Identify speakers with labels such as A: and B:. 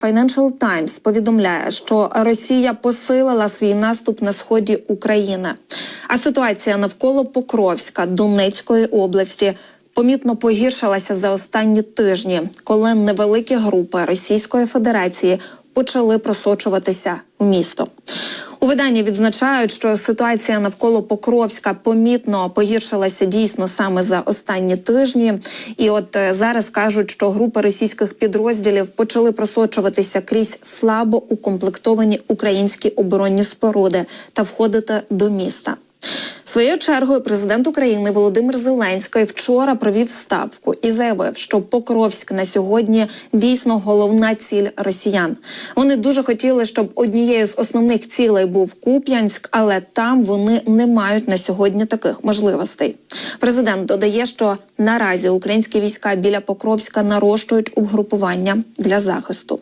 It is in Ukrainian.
A: Financial Times повідомляє, що Росія посилила свій наступ на сході України. А ситуація навколо Покровська Донецької області помітно погіршилася за останні тижні, коли невеликі групи Російської Федерації почали просочуватися в місто. У виданні відзначають, що ситуація навколо Покровська помітно погіршилася дійсно саме за останні тижні. І от е, зараз кажуть, що групи російських підрозділів почали просочуватися крізь слабо укомплектовані українські оборонні споруди та входити до міста. Своєю чергою президент України Володимир Зеленський вчора провів ставку і заявив, що Покровськ на сьогодні дійсно головна ціль росіян. Вони дуже хотіли, щоб однією з основних цілей був Куп'янськ, але там вони не мають на сьогодні таких можливостей. Президент додає, що наразі українські війська біля Покровська нарощують угрупування для захисту.